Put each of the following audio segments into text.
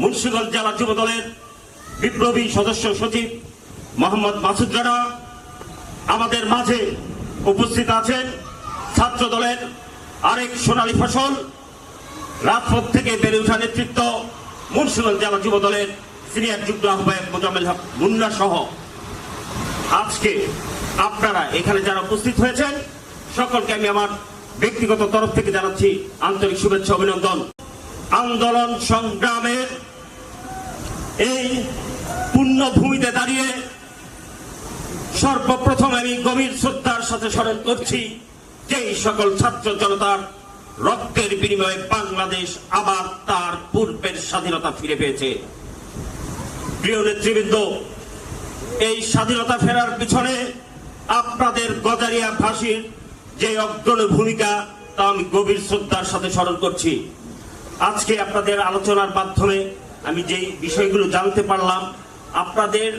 মুন্সিগঞ্জ জেলা যুব দলের বিপ্লবী সদস্য সচিব মোহাম্মদ মাসুদ রানা আমাদের মাঝে উপস্থিত আছেন। ছাত্র দলের আরেক সোনালী ফসল, রাজপথ থেকে বেড়ে ওঠা নেতৃত্ব মুন্সিগঞ্জ জেলা যুব দলের সিনিয়র যুগ্ম আহ্বায়ক মোজাম্মেল হক মুন্না সহ। আজকে আপনারা এখানে যারা উপস্থিত হয়েছেন, সকলকে আমি আমার ব্যক্তিগত তরফ থেকে জানাচ্ছি আন্তরিক শুভেচ্ছা, অভিনন্দন। আন্দোলন সংগ্রামের এই পুণ্যভূমিতে দাঁড়িয়ে সর্বপ্রথম আমি গভীর শ্রদ্ধার সাথে স্মরণ করছি যেই সকল ছাত্র জনতার রক্তের বিনিময়ে বাংলাদেশ আবার তার পূর্বের স্বাধীনতা ফিরে পেয়েছে। প্রিয় নেতৃবৃন্দ, এই স্বাধীনতা ফেরার পিছনে আপনাদের গজারিয়া ফাঁসির যে অগ্রণী ভূমিকা তা আমি গভীর শ্রদ্ধার সাথে স্মরণ করছি। আজকে আপনাদের আলোচনার মাধ্যমে আমি যে বিষয়গুলো জানতে পারলাম, আপনাদের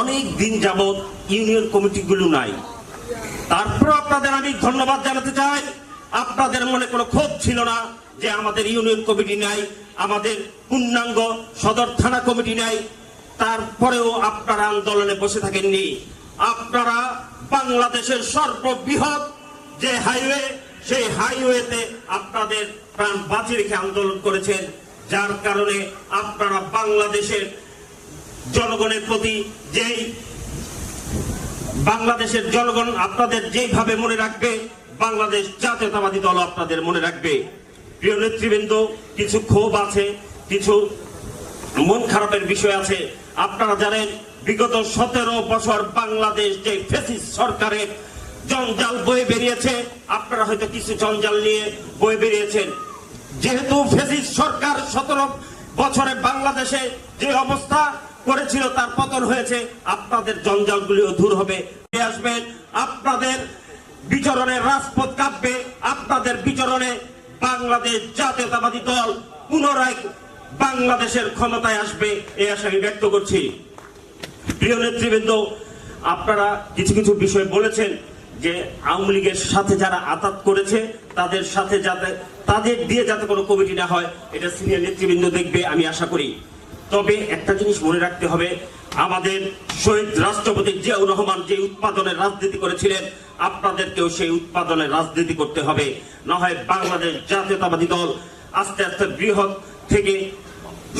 অনেক দিন যাবৎ ইউনিয়ন কমিটিগুলো নাই। তারপর আপনাদের আমি ধন্যবাদ জানাতে চাই। আপনাদের মনে কোনো ক্ষোভ ছিল না যে আমাদের ইউনিয়ন কমিটি নাই, আমাদের পূর্ণাঙ্গ সদর থানা কমিটি নাই, তারপরেও আপনারা আন্দোলনে বসে থাকেননি। আপনারা বাংলাদেশের সর্ববৃহৎ যে হাইওয়ে, সেই হাইওয়েতে আপনাদের প্রাণ বাঁচিয়ে রেখে আন্দোলন করেছেন, যার কারণে আপনারা বাংলাদেশের জনগণের প্রতি যেই বাংলাদেশের জনগণ আপনাদের যেভাবে মনে রাখবে, বাংলাদেশ জাতীয়তাবাদী দল আপনাদের মনে রাখবে। প্রিয় নেতৃবৃন্দ, কিছু ক্ষোভ আছে, কিছু মন খারাপের বিষয় আছে। আপনারা জানেন, বিগত সতেরো বছর বাংলাদেশ যে ফেসিস সরকারের জঞ্জাল বয়ে বেরিয়েছে। আপনারা হয়তো কিছু জঞ্জাল নিয়ে বয়ে বেরিয়েছেন। যেহেতু ফেসিস সরকার সতেরো বছরে বাংলাদেশে যে অবস্থা করেছিল, তার পতন হয়েছে। আপনাদের জঞ্জালগুলিও দূর হবে। আসবেন আপনাদের বিচরণে রাজপথ কাঁপবে। আপনাদের বিচরণে বাংলাদেশ জাতীয়তাবাদী দল পুনরায় বাংলাদেশের ক্ষমতায় আসবে এই আশা আমি ব্যক্ত করছি। প্রিয় নেতৃবৃন্দ, আপনারা কিছু কিছু বিষয় বলেছেন। যে আওয়ামী লীগের সাথে যারা আতাত করেছে, তাদের সাথে যাতে, তাদের দিয়ে যাতে কোনো কমিটি না হয়, এটা সিনিয়র নেতৃবৃন্দ দেখবে, আমি আশা করি। তবে একটা জিনিস মনে রাখতে হবে, আমাদের শহীদ রাষ্ট্রপতি জিয়াউর রহমান যে উৎপাদনের রাজনীতি করেছিলেন, আপনাদেরকেও সেই উৎপাদনের রাজনীতি করতে হবে। না হয় বাংলাদেশ জাতীয়তাবাদী দল আস্তে আস্তে বৃহৎ থেকে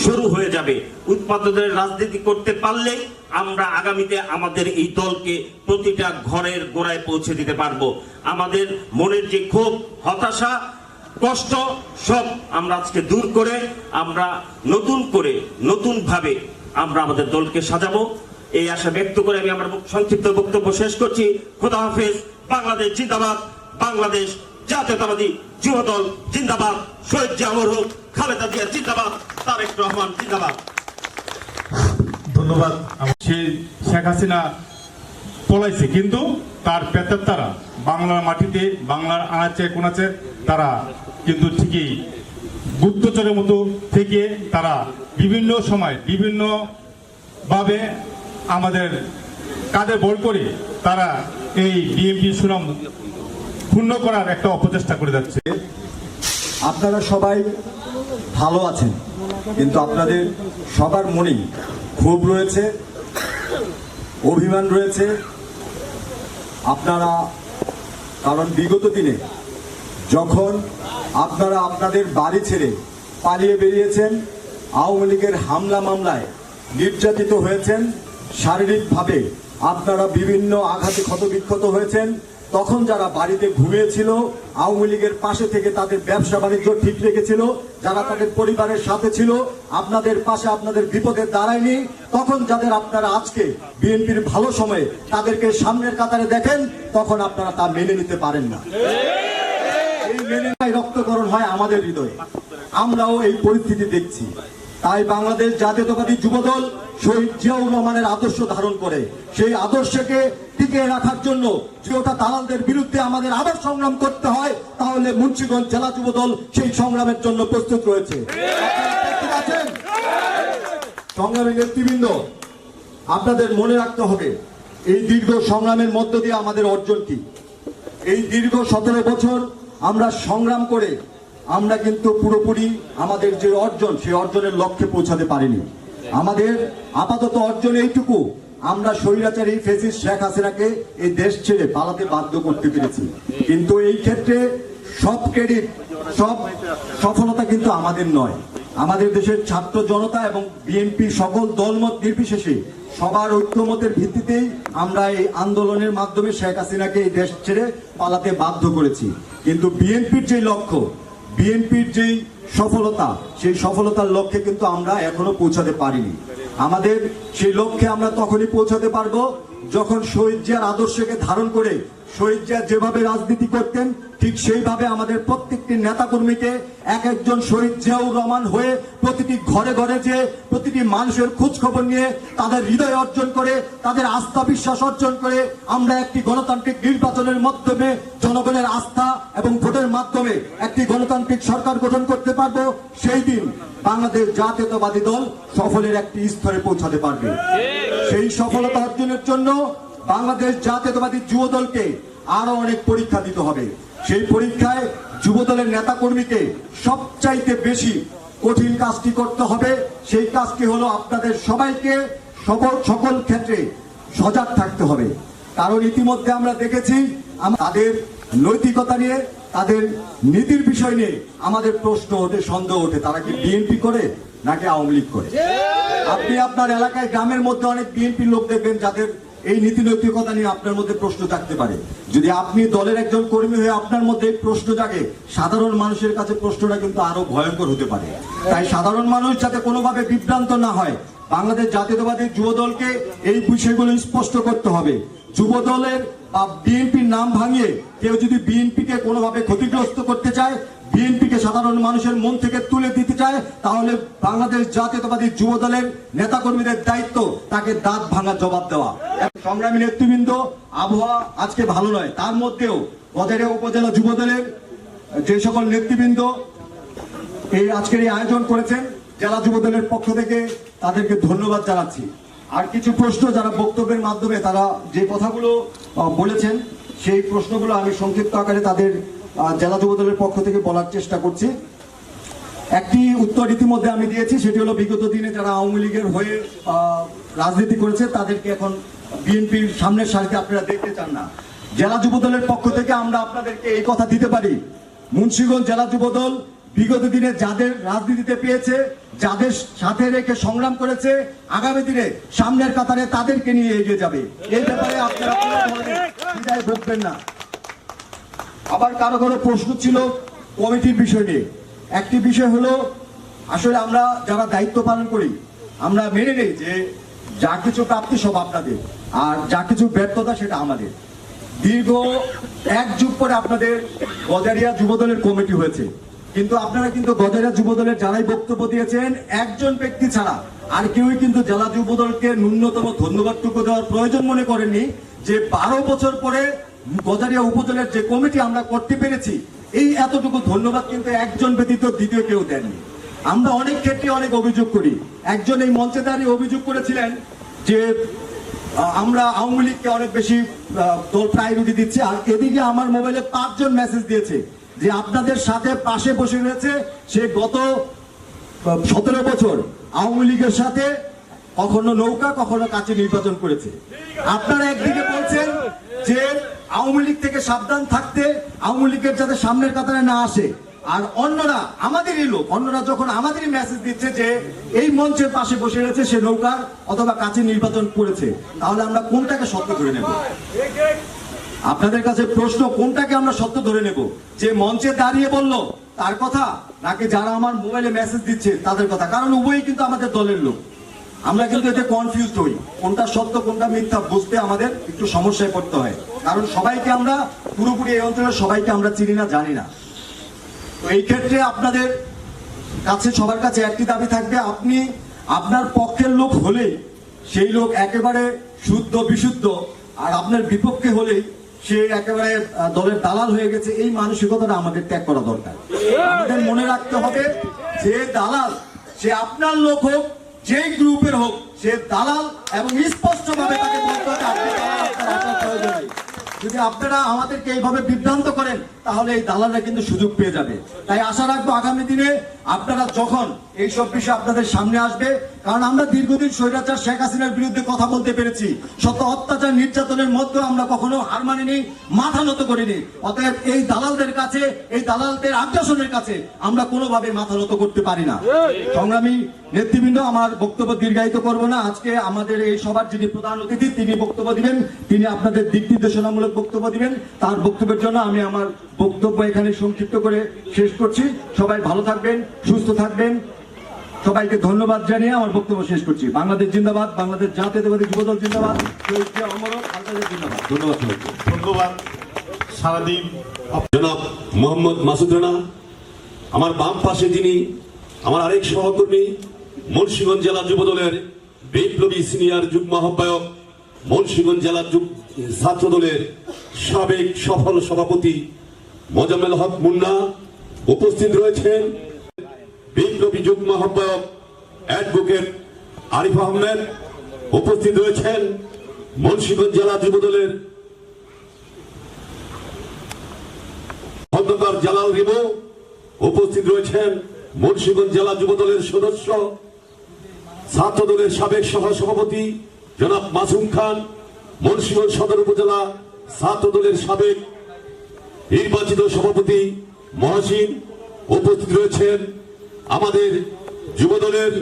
শুরু হয়ে যাবে। উৎপাদনের রাজনীতি করতে পারলে আমরা আগামীতে আমাদের এই দলকে প্রতিটা ঘরের গোড়ায় পৌঁছে দিতে পারব। আমাদের মনের যে ক্ষোভ, হতাশা, কষ্ট, সব আমরা আজকে দূর করে, আমরা নতুন করে নতুন ভাবে আমরা আমাদের দলকে সাজাবো। এই আশা ব্যক্ত করে আমি আমার সংক্ষিপ্ত বক্তব্য শেষ করছি। খোদা হাফেজ, বাংলাদেশ জিন্দাবাদ, বাংলাদেশ জাতীয়তাবাদী যুব দল জিন্দাবাদ। শহীদ জামর হোক, খালেদা জিয়া জিন্দাবাদ, তারেক রহমান জিন্দাবাদ। ধন্যবাদ। সেই শেখ হাসিনা পলাইছে, কিন্তু তার পেতের তারা, বাংলার মাটিতে, বাংলার আনাচে কোনাচে তারা, কিন্তু ঠিকই গুপ্তচরের মতো থেকে তারা বিভিন্ন সময়, বিভিন্ন ভাবে আমাদের কাঁধে বল করে তারা এই বিএনপি সুনাম ক্ষুণ্ণ করার একটা অপচেষ্টা করে যাচ্ছে। আপনারা সবাই ভালো আছেন, কিন্তু আপনাদের সবার মনেই ক্ষোভ রয়েছে, অভিমান রয়েছে। আপনারা, কারণ বিগত দিনে যখন আপনারা আপনাদের বাড়ি ছেড়ে পালিয়ে বেরিয়েছেন, আওয়ামী লীগের হামলা মামলায় নির্যাতিত হয়েছেন, শারীরিকভাবে আপনারা বিভিন্ন আঘাতে ক্ষতবিক্ষত হয়েছেন তখন যারা বাড়িতে ঘুমিয়েছিল, আওয়ামী লীগের পাশে থেকে তাদের ব্যবসা বাণিজ্য ঠিক রেখেছিল, যারা তাদের পরিবারের সাথে ছিল, আপনাদের পাশে আপনাদের বিপদে দাঁড়ায়নি, তখন যাদের আপনারা আজকে বিএনপির ভালো সময়ে তাদেরকে সামনের কাতারে দেখেন, তখন আপনারা তা মেনে নিতে পারেন না। এই মেনে রক্তকরণ হয় আমাদের হৃদয়ে। আমরাও এই পরিস্থিতি দেখছি। তাই বাংলাদেশ জাতীয়তাবাদী যুবদল শহীদ জিয়াউর রহমানের আদর্শ ধারণ করে, সেই আদর্শকে টিকে রাখার জন্য যেটা দালালদের বিরুদ্ধে আমাদের আবার সংগ্রাম করতে হয়, তাহলে মুন্সিগঞ্জ জেলা যুবদল সেই সংগ্রামের জন্য প্রস্তুত রয়েছে। আছেন সংগ্রামী নেতৃবৃন্দ, আপনাদের মনে রাখতে হবে, এই দীর্ঘ সংগ্রামের মধ্য দিয়ে আমাদের অর্জন কি? এই দীর্ঘ সতেরো বছর আমরা সংগ্রাম করে, আমরা কিন্তু পুরোপুরি আমাদের যে অর্জন, সেই অর্জনের লক্ষ্যে পৌঁছাতে পারিনি। আমাদের আপাতত অর্জন এইটুকু। আমরা স্বৈরাচারী ফেসিস শেখ হাসিনাকে এই দেশ ছেড়ে পালাতে বাধ্য করতে পেরেছি। কিন্তু এই ক্ষেত্রে সব ক্রেডিট, সব সফলতা কিন্তু আমাদের নয়। আমাদের দেশের ছাত্র জনতা এবং বিএনপি সকল দলমত নির্বিশেষে সবার ঐক্যমতের ভিত্তিতেই আমরা এই আন্দোলনের মাধ্যমে শেখ হাসিনাকে এই দেশ ছেড়ে পালাতে বাধ্য করেছি। কিন্তু বিএনপির যে লক্ষ্য বিএনপির যেই সফলতা, সেই সফলতার লক্ষ্যে কিন্তু আমরা এখনও পৌঁছাতে পারিনি। আমাদের সেই লক্ষ্যে আমরা তখনই পৌঁছাতে পারব যখন শহীদ জিয়ার আদর্শকে ধারণ করে শহীদ জিয়া যেভাবে রাজনীতি করতেন ঠিক সেইভাবে আমাদের প্রত্যেকটি নেতাকর্মীকে এক একজন শহীদ জিয়াউর রহমান হয়ে প্রতিটি ঘরে ঘরে যে প্রতিটি মানুষের খোঁজ খবর নিয়ে তাদের হৃদয় অর্জন করে তাদের আস্থা বিশ্বাস অর্জন করে আমরা একটি গণতান্ত্রিক নির্বাচনের মাধ্যমে জনগণের আস্থা এবং ভোটের মাধ্যমে একটি গণতান্ত্রিক সরকার গঠন করতে পারব সেই দিন বাংলাদেশ জাতীয়তাবাদী দল সফলের একটি স্তরে পৌঁছাতে পারবে। সেই সফলতা অর্জনের জন্য বাংলাদেশ জাতীয়তাবাদী যুব দলকে আরও অনেক পরীক্ষা দিতে হবে। সেই পরীক্ষায় যুব দলের নেতা কর্মীকে সবচাইতে বেশি কঠিন কাজটি করতে হবে। সেই কাজটি হলো আপনাদের সবাইকে সকল সকল ক্ষেত্রে সজাগ থাকতে হবে। কারণ ইতিমধ্যে আমরা দেখেছি তাদের নৈতিকতা নিয়ে, তাদের নীতির বিষয় নিয়ে আমাদের প্রশ্ন ওঠে, সন্দেহ ওঠে। তারা কি বিএনপি করে নাকি আওয়ামী লীগ করে? আপনি আপনার এলাকায়, গ্রামের মধ্যে অনেক বিএনপির লোক দেখবেন যাদের এই নীতি নৈতিকতা নিয়ে আপনার মধ্যে প্রশ্ন থাকতে পারে। যদি আপনি দলের একজন কর্মী হয়ে আপনার মধ্যে প্রশ্ন জাগে, সাধারণ মানুষের কাছে প্রশ্নটা কিন্তু আরও ভয়ঙ্কর হতে পারে। তাই সাধারণ মানুষ যাতে কোনোভাবে বিভ্রান্ত না হয়, বাংলাদেশ জাতীয়তাবাদী যুব দলকে এই বিষয়গুলো স্পষ্ট করতে হবে। যুব দলের বা বিএনপির নাম ভাঙিয়ে কেউ যদি বিএনপিকে কোনোভাবে ক্ষতিগ্রস্ত করতে চায় বিএনপিকে সাধারণ মানুষের মন থেকে তুলে দিতে চায়, তাহলে বাংলাদেশ জাতীয়তাবাদী যুব দলের নেতাকর্মীদের দায়িত্ব তাকে দাঁত ভাঙা জবাব দেওয়া। সংগ্রামী নেতৃবৃন্দ, আবহাওয়া আজকে ভালো নয়, তার মধ্যেও গজারিয়া উপজেলা যুব দলের যে সকল নেতৃবৃন্দ এই আজকের এই আয়োজন করেছেন, জেলা যুব দলের পক্ষ থেকে তাদেরকে ধন্যবাদ জানাচ্ছি। আর কিছু প্রশ্ন যারা বক্তব্যের মাধ্যমে তারা যে কথাগুলো বলেছেন, সেই প্রশ্নগুলো আমি সংক্ষিপ্ত আকারে তাদের জেলা যুবদলের পক্ষ থেকে বলার চেষ্টা করছি। একটি উত্তর ইতিমধ্যে আমি দিয়েছি, সেটি হলো বিগত দিনে যারা আওয়ামী লীগের হয়ে রাজনীতি করেছে, তাদেরকে এখন বিএনপির সামনের সারিতে আপনারা দেখতে চান না। জেলা যুবদলের পক্ষ থেকে আমরা আপনাদেরকে এই কথা দিতে পারি। মুন্সিগঞ্জ জেলা যুবদল বিগত দিনে যাদের রাজনীতিতে পেয়েছে, যাদের সাথে রেখে সংগ্রাম করেছে, আগামী দিনে সামনের কাতারে তাদেরকে নিয়ে এগিয়ে যাবে। এই ব্যাপারে আপনারা ভুগবেন না। আবার কারও কারও প্রশ্ন ছিল কমিটির বিষয় নিয়ে। একটি বিষয় হলো, আসলে আমরা যারা দায়িত্ব পালন করি, আমরা মেনে নেই যে যা কিছু প্রাপ্তি সব আপনাদের, আর যা কিছু ব্যর্থতা সেটা আমাদের। দীর্ঘ এক যুগ পরে আপনাদের গজারিয়া যুবদলের কমিটি হয়েছে। কিন্তু আপনারা কিন্তু গজারিয়া যুবদলের যারাই বক্তব্য দিয়েছেন, একজন ব্যক্তি ছাড়া আর কেউই কিন্তু জেলা যুবদলকে ন্যূনতম ধন্যবাদটুকু দেওয়ার প্রয়োজন মনে করেননি যে বারো বছর পরে গজারিয়া উপজেলার যে কমিটি আমরা করতে পেরেছি, এই এতটুকু ধন্যবাদ কিন্তু একজন ব্যতীত দ্বিতীয় কেউ দেননি। আমরা অনেক ক্ষেত্রে অনেক অভিযোগ করি। একজন এই মঞ্চে দাঁড়িয়ে অভিযোগ করেছিলেন যে আমরা আওয়ামী লীগকে অনেক বেশি দল প্রায়োরিটি দিচ্ছে। আর এদিকে আমার মোবাইলে পাঁচজন মেসেজ দিয়েছে যে, আপনাদের সাথে পাশে বসে রয়েছে সে গত সতেরো বছর আওয়ামী লীগের সাথে কখনো নৌকা, কখনো কাছে নির্বাচন করেছে। আপনারা একদিকে বলছেন যে আওয়ামী লীগ থেকে সাবধান থাকতে আওয়ামী লীগের যাতে সামনের কাতারে না আসে। আর অন্যরা আমাদেরই লোক, অন্যরা যখন আমাদেরই মেসেজ দিচ্ছে যে এই মঞ্চের পাশে বসে রয়েছে সে নৌকার অথবা কাছে নির্বাচন করেছে, তাহলে আমরা কোনটাকে সত্য ধরে নেব? আপনাদের কাছে প্রশ্ন, কোনটাকে আমরা সত্য ধরে নেব? যে মঞ্চে দাঁড়িয়ে বলল, তার কথা, নাকি যারা আমার মোবাইলে মেসেজ দিচ্ছে, তাদের কথা? কারণ উভয়ই কিন্তু আমাদের দলের লোক। আমরা কিন্তু এতে কনফিউজড হই। কোনটা সত্য, কোনটা মিথ্যা, বুঝতে আমাদের একটু সমস্যায় পড়তে হয়। কারণ সবাইকে আমরা পুরোপুরি এই অঞ্চলের সবাইকে আমরা চিনি না, জানি না। তো এই ক্ষেত্রে আপনাদের কাছে, সবার কাছে একটি দাবি থাকবে, আপনি আপনার পক্ষের লোক হলেই সেই লোক একেবারে শুদ্ধ, বিশুদ্ধ, আর আপনার বিপক্ষে হলেই সে একেবারে দলের দালাল হয়ে গেছে। এই মানসিকতাটা আমাদের ত্যাগ করা দরকার। আমাদের মনে রাখতে হবে, যে দালাল, সে আপনার লোক হোক যে গ্রুপের হোক, সে দালাল এবং স্পষ্টভাবে তাকে বলতে হবে আপনার প্রয়োজন নেই। যদি আপনারা আমাদেরকে এইভাবে বিভ্রান্ত করেন তাহলে এই দালালরা কিন্তু সুযোগ পেয়ে যাবে। তাই আশা রাখব আগামী দিনে আপনারা যখন এইসব বিষয় আপনাদের সামনে আসবে কারণ আমরা দীর্ঘদিন স্বৈরাচার শেখ হাসিনার বিরুদ্ধে কথা বলতে পেরেছি। শত অত্যাচার নির্যাতনের মধ্যে আমরা কখনো হার মানিনি মাথা নত করিনি। অতএব এই দালালদের কাছে এই দালালদের আগ্রাসনের কাছে আমরা কোনোভাবে মাথা নত করতে পারি না। সংগ্রামী নেতৃবৃন্দ, আমার বক্তব্য দীর্ঘায়িত করব না। আজকে আমাদের এই সবার যিনি প্রধান অতিথি, তিনি বক্তব্য দিবেন। তিনি আপনাদের দিক নির্দেশনামূলক বক্তব্য দিবেন। তার বক্তব্যের জন্য আমি আমার বক্তব্য এখানে সংক্ষিপ্ত করে শেষ করছি। সবাই ভালো থাকবেন, সুস্থ থাকবেন। সবাইকে ধন্যবাদ জানিয়ে আমার বক্তব্য শেষ করছি। বাংলাদেশ জিন্দাবাদ, বাংলাদেশ জাতীয়তাবাদী যুবদল জিন্দাবাদ। জিন্দাবাদ। ধন্যবাদ ধন্যবাদ। সারাদিন জনাব মোহাম্মদ মাসুদ রানা, আমার বাম পাশে যিনি, আমার আরেক সহকর্মী মুন্সিগঞ্জ জেলা যুবদলের বিপ্লবী সিনিয়র যুগ্ম আহ্বায়ক, মুন্সিগঞ্জ জেলা ছাত্র দলের সাবেক সফল সভাপতি মোজাম্মেল হক মুন্না উপস্থিত রয়েছেন। বিপ্লবী যুগ্ম আহ্বায়ক অ্যাডভোকেট আরিফ আহমেদ উপস্থিত রয়েছেন। মুন্সিগঞ্জ জেলা যুবদলের খন্দকার জালাল রিবো উপস্থিত রয়েছেন। মুন্সিগঞ্জ জেলা যুব দলের সদস্য ছাত্র দলের সাবেক সহ সভাপতি জনাব মাসুম খান, মুন্সিগঞ্জ সদর উপজেলা ছাত্র দলের সাবেক নির্বাচিত সভাপতি মহাসিন উপস্থিত রয়েছেন। আমাদের যুবদলের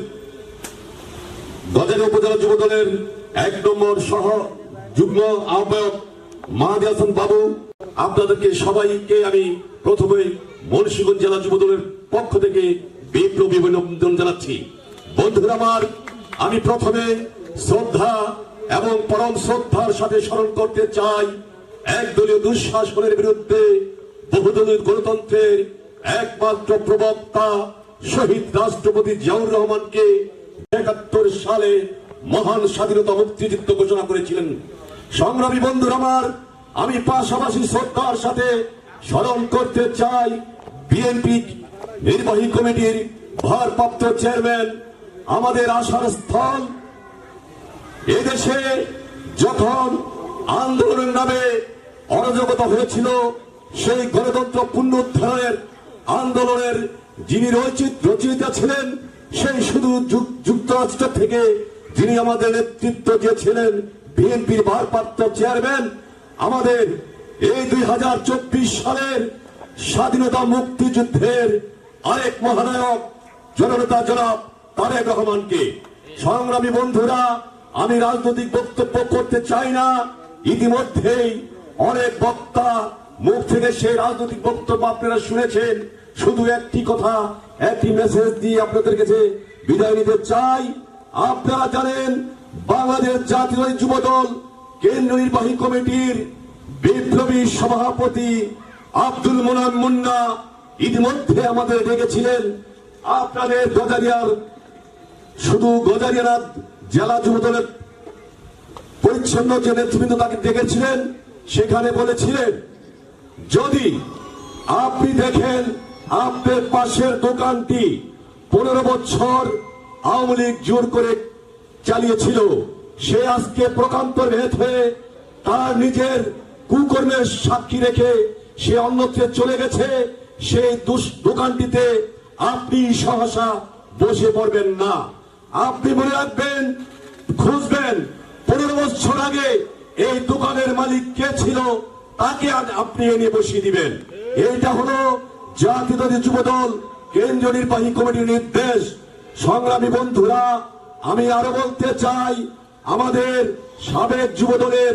গজারি উপজেলা যুবদলের এক নম্বর সহ যুগ্ম আহ্বায়ক মাহাদি হাসান বাবু। আপনাদেরকে সবাইকে আমি প্রথমে মুন্সিগঞ্জ জেলা যুবদলের পক্ষ থেকে বিপ্লবী অভিনন্দন জানাচ্ছি। বন্ধুরা আমার আমি প্রথমে শ্রদ্ধা এবং পরম শ্রদ্ধার সাথে স্মরণ করতে চাই। একদলীয় দুঃশাসনের বিরুদ্ধে বহুদলীয় গণতন্ত্রের একমাত্র প্রবক্তা শহীদ রাষ্ট্রপতি জিয়াউর রহমানকে একাত্তর সালে মহান স্বাধীনতা মুক্তিযুদ্ধ ঘোষণা করেছিলেন। সংগ্রামী বন্ধুরা আমার, আমি পাশাপাশি শ্রদ্ধার সাথে স্মরণ করতে চাই বিএনপি নির্বাহী কমিটির ভারপ্রাপ্ত চেয়ারম্যান আমাদের আশার স্থল। এদেশে যখন আন্দোলনের নামে অরাজকতা হয়েছিল, সেই গণতন্ত্র পুনরুদ্ধারের আন্দোলনের যিনি রচিত রচয়িতা ছিলেন, সেই শুধু যুক- যুক্তরাষ্ট্র থেকে যিনি আমাদের নেতৃত্ব দিয়েছিলেন, বিএনপির ভারপ্রাপ্ত চেয়ারম্যান, আমাদের এই দুই হাজার চব্বিশ সালের স্বাধীনতা মুক্তিযুদ্ধের আরেক মহানায়ক জননেতা জনাব তারেক রহমানকে। সংগ্রামী বন্ধুরা, আমি রাজনৈতিক বক্তব্য করতে চাই না। ইতিমধ্যেই অনেক বক্তা মুখ থেকে সেই রাজনৈতিক বক্তব্য আপনারা শুনেছেন। শুধু একটি কথা, একটি মেসেজ দিয়ে আপনাদের কাছে বিদায় নিতে চাই। আপনারা জানেন, বাংলাদেশ জাতীয় যুবদল কেন্দ্র নির্বাহী কমিটির বিপ্লবী সভাপতি আব্দুল মোনাম মুন্না ইতিমধ্যে আমাদের ডেকেছিলেন। আপনাদের গজারিয়ার শুধু গজারিয়ানা জেলা যুবদলের পরিচ্ছন্ন যে নেতৃবৃন্দ তাকে ডেকেছিলেন, সেখানে বলেছিলেন, যদি আপনি দেখেন আপনার পাশের দোকানটি পনেরো বছর আওয়ামী লীগ জোর করে চালিয়েছিল, সে আজকে প্রকান্তর ভেদ হয়ে তার নিজের কুকর্মের সাক্ষী রেখে সে অন্যত্রে চলে গেছে, সেই দোকানটিতে আপনি সহসা বসে পড়বেন না। আপনি মনে রাখবেন, খুঁজবেন, পনেরো বছর আগে এই দোকানের মালিক কে ছিল, তাকে আপনি এনে বসিয়ে দিবেন। এইটা হলো জাতীয় যুবদল, কেন্দ্রীয় নির্বাহী কমিটির নির্দেশ। সংগ্রামী বন্ধুরা, আমি আরও বলতে চাই, আমাদের সাবেক যুবদলের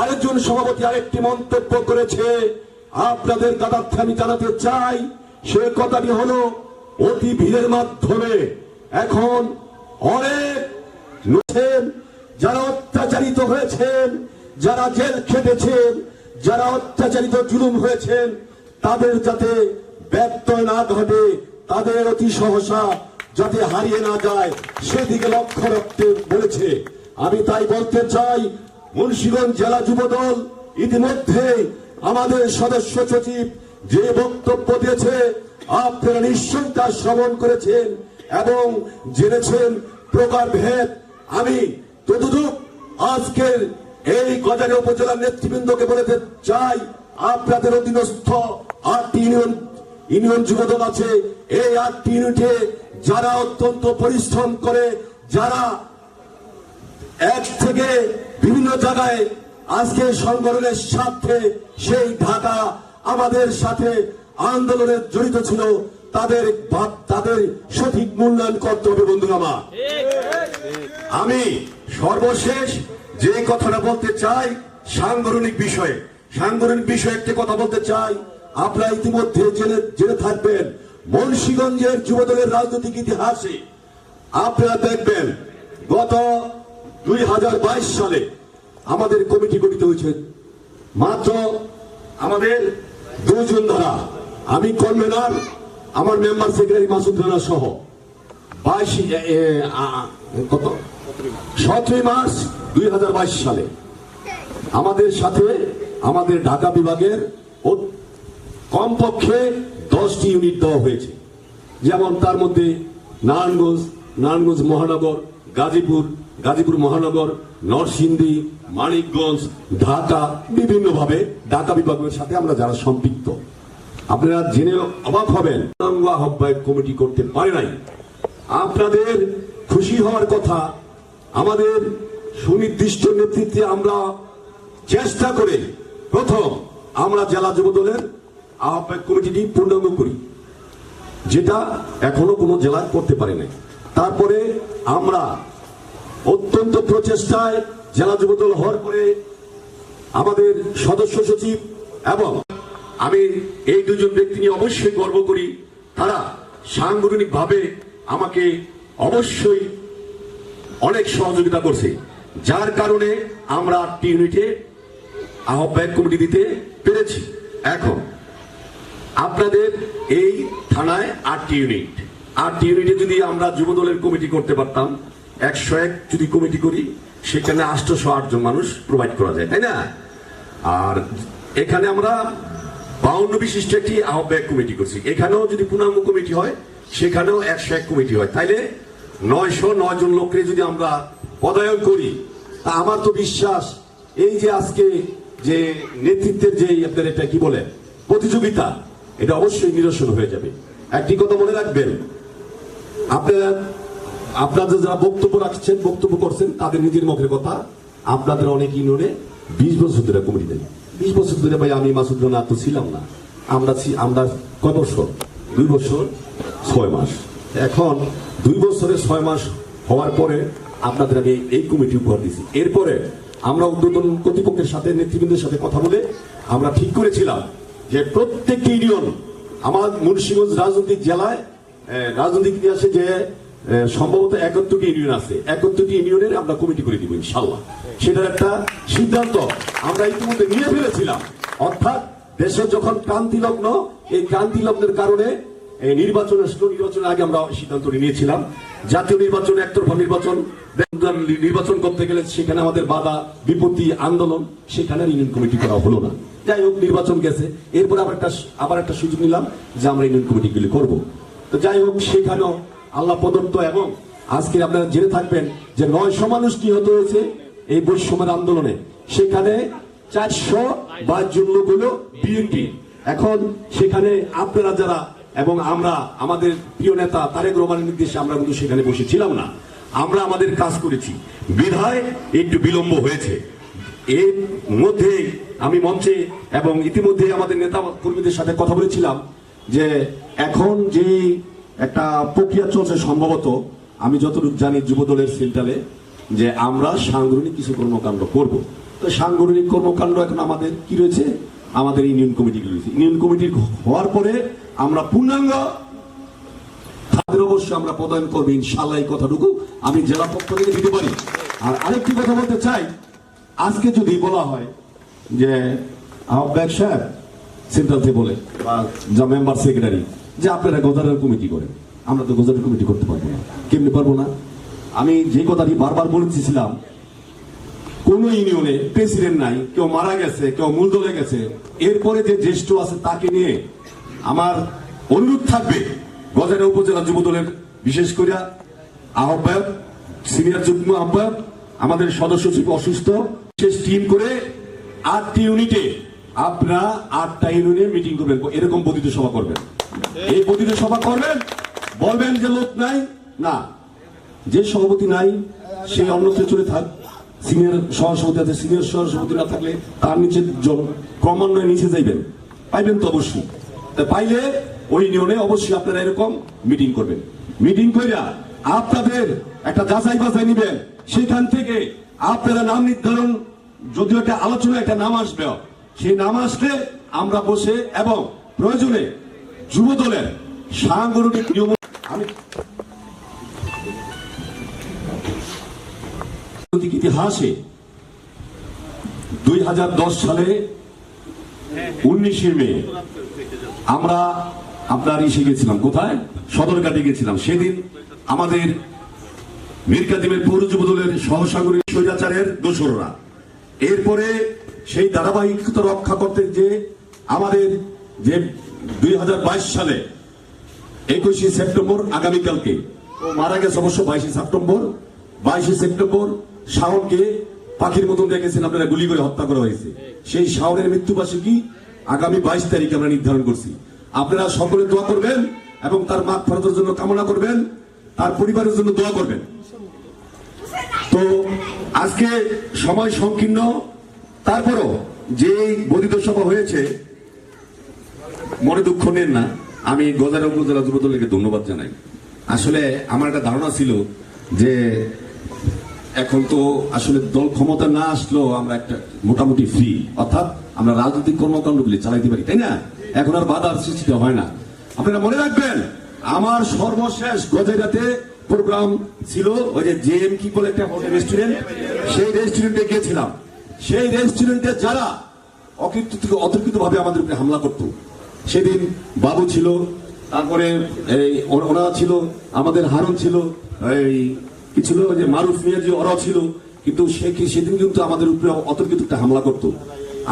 আরেকজন সভাপতি আরেকটি মন্তব্য করেছে। আপনাদের কাদার্থে আমি জানাতে চাই, সে কথাটি হলো, অতি ভিড়ের মাধ্যমে। এখন অনেক লুঠেন যারা অত্যাচারিত হয়েছেন, যারা জেল খেটেছেন, যারা অত্যাচারিত জুলুম হয়েছেন, তাদের যাতে ব্যত্যয় না ঘটে, তাদের অতি সহসা যাতে হারিয়ে না যায়, সেদিকে লক্ষ্য রাখতে বলেছে। আমি তাই বলতে চাই, মুন্সিগঞ্জ জেলা যুবদল, ইতিমধ্যে আমাদের সদস্য সচিব যে বক্তব্য দিয়েছে, আপনারা নিশ্চয়ই তা শ্রবণ করেছেন। এবং জেনেছেন প্রকার ভেদ। আমি ততটুক আজকের এই গজারে উপজেলার নেতৃবৃন্দকে বলতে চাই, আপনাদের অধীনস্থ আটটি ইউনিয়ন ইউনিয়ন যুবদল আছে। এই আটটি ইউনিটে যারা অত্যন্ত পরিশ্রম করে, যারা এক থেকে বিভিন্ন জায়গায় আজকে সংগঠনের স্বার্থে সেই ঢাকা আমাদের সাথে আন্দোলনে জড়িত ছিল তাদের তাদের সঠিক মূল্যায়ন করতে হবে, বন্ধুরা আমার। আমি সর্বশেষ যে কথাটা বলতে চাই, সাংগঠনিক বিষয়ে। সাংগঠনিক বিষয়ে একটি কথা বলতে চাই। আপনারা ইতিমধ্যে জেনে জেনে থাকবেন, মুন্সিগঞ্জের যুবদলের রাজনৈতিক ইতিহাসে। আপনারা দেখবেন, গত দুই হাজার বাইশ সালে আমাদের কমিটি গঠিত হয়েছে। মাত্র আমাদের দুজন দ্বারা। আমি কনভেনার আমার মেম্বার সেক্রেটারি মাসুদ রানা সহ। বাইশ কত? সতেরোই মার্চ দুই হাজার বাইশ সালে। আমাদের সাথে আমাদের ঢাকা বিভাগের কমপক্ষে দশটি ইউনিট দেওয়া হয়েছে। যেমন তার মধ্যে নারায়ণগঞ্জ নারায়ণগঞ্জ মহানগর, গাজীপুর গাজীপুর মহানগর, নরসিংদী, মানিকগঞ্জ, ঢাকা, বিভিন্নভাবে ঢাকা বিভাগের সাথে আমরা যারা সম্পৃক্ত। আপনারা জেনে অবাক হবেন। আহ্বায়ক কমিটি করতে পারে নাই। আপনাদের খুশি হওয়ার কথা, আমাদের সুনির্দিষ্ট নেতৃত্বে আমরা চেষ্টা করে প্রথম আমরা জেলা যুব দলের আহ্বায়ক কমিটিটি পূর্ণাঙ্গ করি, যেটা এখনও কোনো জেলায় করতে পারে নাই। তারপরে আমরা অত্যন্ত প্রচেষ্টায় জেলা যুবদল হওয়ার পরে আমাদের সদস্য সচিব এবং আমি এই দুজন ব্যক্তি নিয়ে অবশ্যই গর্ব করি। তারা সাংগঠনিকভাবে আমাকে অবশ্যই অনেক সহযোগিতা করছে। যার কারণে আমরা আটটি ইউনিটে আহ্বায়ক কমিটি দিতে পেরেছি। এখন আপনাদের এই থানায় আটটি ইউনিট। আটটি ইউনিটে যদি আমরা যুব দলের কমিটি করতে পারতাম, একশো এক যদি কমিটি করি, সেখানে আটশোশো আটজন মানুষ প্রোভাইড করা যায়, তাই না? আর এখানে আমরা বাউন্ন বিশিষ্ট একটি আহ্বায়ক কমিটি করছি। এখানেও যদি পূর্ণাঙ্গ কমিটি হয়, সেখানেও একশো এক কমিটি হয়। তাইলে নয়শো নয় জন লোককে যদি আমরা পদায়ন করি, তা আমার তো বিশ্বাস, এই যে আজকে যে নেতৃত্বের যে আপনার এটা কি বলে, প্রতিযোগিতা, এটা অবশ্যই নিরসন হয়ে যাবে। একটি কথা মনে রাখবেন, আপনারা, আপনাদের যারা বক্তব্য রাখছেন, বক্তব্য করছেন, তাদের নিজের মুখের কথা, আপনাদের অনেক ইউনিয়নে বিশ বছর ধরে কমিটি দেয়। বিশ বছর ধরে ভাই আমি মাসুদ রানা তো ছিলাম না। আমরা আমরা কয় বছর? দুই বছর, ছয় মাস। এখন দুই বছরে ছয় মাস হওয়ার পরে আপনাদের আমি এই কমিটি উপহার দিয়েছি এরপরে আমরা উদ্বোধন কর্তৃপক্ষের সাথে, নেতৃবৃন্দের সাথে কথা বলে আমরা ঠিক করেছিলাম যে প্রত্যেকটি ইউনিয়ন আমার মুন্সিগঞ্জ রাজনৈতিক জেলায় রাজনৈতিক ইতিহাসে যে সম্ভবত একাত্তরটি ইউনিয়ন আছে। একাত্তরটি ইউনিয়নের আমরা কমিটি করে দিব, ইনশাল্লাহ। সেটার একটা সিদ্ধান্ত আমরা ইতিমধ্যে নিয়ে ফেলেছিলাম। অর্থাৎ দেশে যখন ক্রান্তি লগ্ন, এই ক্রান্তি লগ্নের কারণে এই নির্বাচন আসলো নির্বাচনের আগে আমরা সিদ্ধান্ত নিয়েছিলাম। জাতীয় নির্বাচন, একতরফা নির্বাচন নির্বাচন করতে গেলে সেখানে আমাদের বাধা, বিপত্তি, আন্দোলন, সেখানে ইউনিয়ন কমিটি করা হলো না। যাই হোক, নির্বাচন গেছে। এরপর আবার একটা আবার একটা সুযোগ নিলাম যে আমরা ইউনিয়ন কমিটিগুলি করব। তো যাই হোক, সেখানেও আল্লাহ প্রদত্ত এবং আজকে আপনারা জেনে থাকবেন যে নয়শো মানুষ নিহত হয়েছে। এই বৈষম্যের আন্দোলনে। সেখানে চারশো বাইশ জন লোক হলো বিএনপি এখন সেখানে আপনারা যারা এবং আমরা, আমাদের প্রিয় নেতা তারেক রহমানের নির্দেশে আমরা কিন্তু সেখানে বসেছিলাম না। আমরা আমাদের কাজ করেছি। বিধায় একটু বিলম্ব হয়েছে। এর মধ্যে আমি মঞ্চে এবং ইতিমধ্যে আমাদের নেতা কর্মীদের সাথে কথা বলেছিলাম যে এখন যে একটা প্রক্রিয়া চলছে সম্ভবত, আমি যতটুকু জানি যুবদলের সেন্টারে যে আমরা সাংগঠনিক কিছু কর্মকাণ্ড করব। তো সাংগঠনিক কর্মকাণ্ড এখন আমাদের কি রয়েছে? আমাদের ইউনিয়ন কমিটি রয়েছে। ইউনিয়ন কমিটির হওয়ার পরে আমরা পূর্ণাঙ্গ তাদের অবশ্যই আমরা প্রদান করব ইনশাল্লাহ এই কথাটুকু। আমি জেলা পক্ষ থেকে দিতে পারি। আর আরেকটি কথা বলতে চাই, আজকে যদি বলা হয় যে আহ্বায়ক সাহেব সেন্ট্রাল থেকে বলে, বা মেম্বার সেক্রেটারি, যে আপনারা গজারের কমিটি করেন, আমরা তো গজারের কমিটি করতে পারব না। কেমনি পারব না? আমি যে কথাটি বারবার বলেছিলাম কোন ইউনিয়নে প্রেসিডেন্ট নাই, কেউ মারা গেছে, কেউ মূলদলে গেছে, এরপরে যে জ্যেষ্ঠ আছে তাকে নিয়ে আমার অনুরোধ থাকবে গজারে উপজেলা যুব দলের বিশেষ করে আহ্বায়ক, সিনিয়র যুগ্ম আহ্বায়ক, আমাদের সদস্য সচিব অসুস্থ শেষ টিম করে আটটি ইউনিটে আপনারা আটটা ইউনিয়নে মিটিং করবেন, এরকম বদিত সভা করবেন। এই বদিত সভা করবেন, বলবেন যে লোক নাই, না। যে সভাপতি নাই, সে অন্যত্র চলে থাক। সিনিয়র সহসভাপতি আছে সিনিয়র সহসভাপতি না থাকলে তার নিচে ক্রমান্বয়ে নিচে যাইবেন। পাইবেন তো অবশ্যই। তা পাইলে ওই নিয়মে অবশ্যই আপনারা এরকম মিটিং করবেন। মিটিং কইরা আপনাদের একটা যাচাই বাছাই নিবেন। সেখান থেকে আপনারা নাম নির্ধারণ, যদিও একটা আলোচনা একটা নাম আসবে, সেই নাম আসলে আমরা বসে এবং প্রয়োজনে যুব দলের সাংগঠনিক নিয়ম আমি রাজনৈতিক ইতিহাসে দুই সালে উনিশে মে আমরা আপনার ইসে গেছিলাম, কোথায়? সদরঘাটে গেছিলাম। সেদিন আমাদের মীর কাদিমের পৌর যুব দলের সহসাগরী স্বৈরাচারের দোসররা। এরপরে সেই ধারাবাহিকতা রক্ষা করতে যে আমাদের যে দুই হাজার বাইশ সালে একুশে সেপ্টেম্বর আগামীকালকে মারা গেছে অবশ্য বাইশে সেপ্টেম্বর বাইশে সেপ্টেম্বর শাওনকে পাখির মতন দেখেছেন, আপনারা গুলি করে হত্যা করা হয়েছে। সেই শাওনের মৃত্যুবার্ষিকী আগামী বাইশ তারিখে আমরা নির্ধারণ করছি। আপনারা সকলে দোয়া করবেন এবং তার মাঠ ফেরতের জন্য কামনা করবেন, তার পরিবারের জন্য দোয়া করবেন। তো আজকে সময় সংকীর্ণ, তারপরও যে বদিত সভা হয়েছে, মনে দুঃখ নেন না, আমি গজারা উপজেলা যুব দলকে ধন্যবাদ জানাই। আসলে আমার একটা ধারণা ছিল যে এখন তো আসলে দল ক্ষমতা না আসলেও আমরা একটা মোটামুটি ফ্রি অর্থাৎ আমরা রাজনৈতিক কর্মকাণ্ডগুলি চালাইতে পারি, তাই না? এখন আর বাধার সৃষ্টি হয় না। আপনারা মনে রাখবেন, আমার সর্বশেষ গজাইরাতে প্রোগ্রাম ছিল ওই যে জেএম কি বলে একটা হোটেল রেস্টুরেন্ট সেই রেস্টুরেন্টে গিয়েছিলাম। সেই রেস্টুরেন্টে যারা অকৃত অতর্কিত ভাবে আমাদের উপরে হামলা করতো, সেদিন বাবু ছিল, তারপরে এই ওনারা ছিল, আমাদের হারুন ছিল, এই ছিল? যে মারুফ মিয়াজি ওরাও ছিল, কিন্তু সে কি সেদিন কিন্তু আমাদের উপরে অতর্কিত একটা হামলা করতো?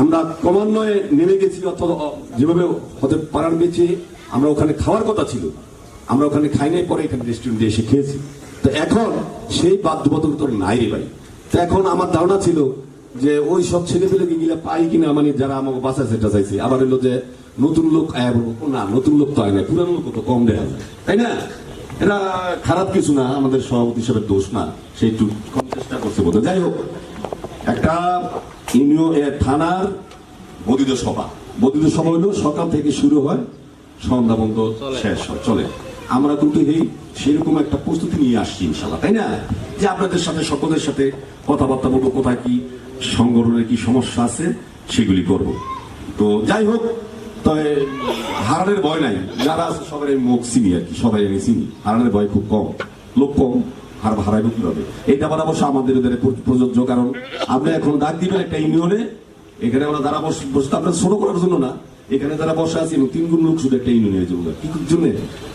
আমরা ক্রমান্বয়ে নেমে গেছি অথবা যেভাবে হতে পারার বেঁচে আমরা ওখানে খাওয়ার কথা ছিল। আমরা ওখানে খাই নাই, পরে এখানে রেস্টুরেন্টে এসে খেয়েছি। তো এখন সেই বাধ্যবাধকতা নাই রে ভাই। তো এখন আমার ধারণা ছিল যে ওই সব ছেলে পেলে গিলা পাই কিনা মানে যারা আমাকে বাঁচা সেটা চাইছে। আবার হলো যে নতুন লোক আয়া না, নতুন লোক তো আয় না পুরানো লোক তো কম দেয়া তাই না? এটা খারাপ কিছু না আমাদের সভাপতি হিসেবে দোষ না। সেই কম চেষ্টা করছে বোধ যাই হোক একটা ইউনিয়ন থানার বদিত সভা। বদিত সভা হলো সকাল থেকে শুরু হয় সন্ধ্যা বন্ধ শেষ হয় চলে। আমরা কিন্তু এই সেরকম একটা প্রস্তুতি নিয়ে আসছি ইনশাল্লাহ তাই না? যে আপনাদের সাথে সকলের সাথে কথাবার্তা বলব কোথায় কি সংগঠনের কি সমস্যা আছে সেগুলি করব। তো যাই হোক তবে হারানের ভয় নাই। যারা আছে সবাই আমি মুখ চিনি আর কি, সবাই আমি চিনি। হারানোর ভয় খুব কম। লোক কম, হার হারাইব কীভাবে? এটা আবার অবশ্য আমাদের প্রযোজ্য কারণ আপনি এখন ডাক দিবেন একটা ইউনিয়নে, এখানে আমরা যারা বসে আপনার ছোট করার জন্য না, এখানে যারা বসে আছি এবং তিন গুণ লোক শুধু একটা ইউনিয়নের জন্য কি জন্য?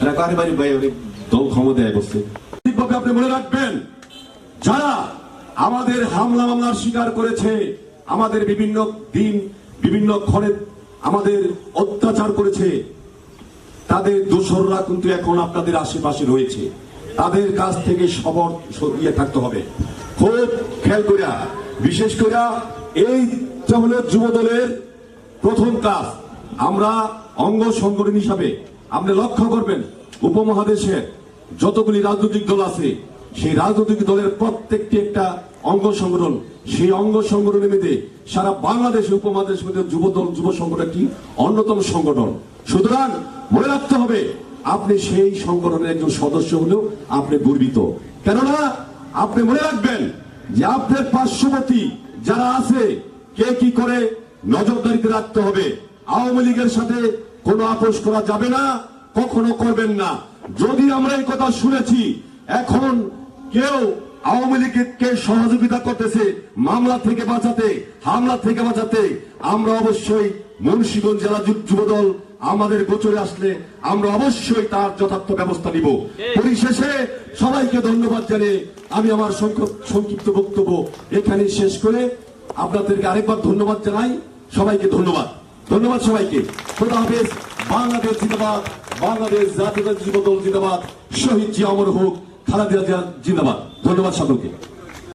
এরা কারে বাড়ি ভাই, অনেক দল ক্ষমতায় বসছে। আপনি মনে রাখবেন, যারা আমাদের হামলা মামলার শিকার করেছে, আমাদের বিভিন্ন দিন, বিভিন্ন ক্ষণে আমাদের অত্যাচার করেছে, তাদের দোসররা কিন্তু এখন আপনাদের আশেপাশে রয়েছে। তাদের কাছ থেকে সবর সরিয়ে থাকতে হবে। খুব খেয়াল করিয়া, বিশেষ করিয়া এইটা হলো যুব দলের প্রথম কাজ, আমরা অঙ্গ সংগঠন হিসাবে আপনি লক্ষ্য করবেন, উপমহাদেশের যতগুলি রাজনৈতিক দল আছে, সেই রাজনৈতিক দলের প্রত্যেকটি একটা অঙ্গ সংগঠন, সেই অঙ্গ সংগঠনের মধ্যে সারা বাংলাদেশে উপমহাদেশ মধ্যে যুব দল, যুব সংগঠন একটি অন্যতম সংগঠন। সুতরাং মনে রাখতে হবে, আপনি সেই সংগঠনের একজন সদস্য হলেও আপনি গর্বিত। কেননা আপনি মনে রাখবেন যে আপনার পার্শ্ববর্তী যারা আছে, কে কি করে নজরদারিতে রাখতে হবে? আওয়ামী লীগের সাথে কোনো আপোষ করা যাবে না, কখনো করবেন না। যদি আমরা এই কথা শুনেছি, এখন কেউ আওয়ামী লীগকে সহযোগিতা করতেছে মামলা থেকে বাঁচাতে হামলা থেকে বাঁচাতে আমরা অবশ্যই মুন্সিগঞ্জ জেলা যুবদল আমাদের গোচরে আসলে আমরা অবশ্যই তার যথার্থ ব্যবস্থা নিব। পরিশেষে সবাইকে ধন্যবাদ জানিয়ে আমি আমার সংক্ষিপ্ত- বক্তব্য এখানে শেষ করে আপনাদেরকে আরেকবার ধন্যবাদ জানাই। সবাইকে ধন্যবাদ। ধন্যবাদ সবাইকে। খোদা হাফেজ। বাংলাদেশ জিন্দাবাদ। বাংলাদেশ জাতীয় যুবদল জিন্দাবাদ। শহীদ জিয়া অমর হোক খালেদা জিয়া জিন্দাবাদ। ধন্যবাদ সকলকে।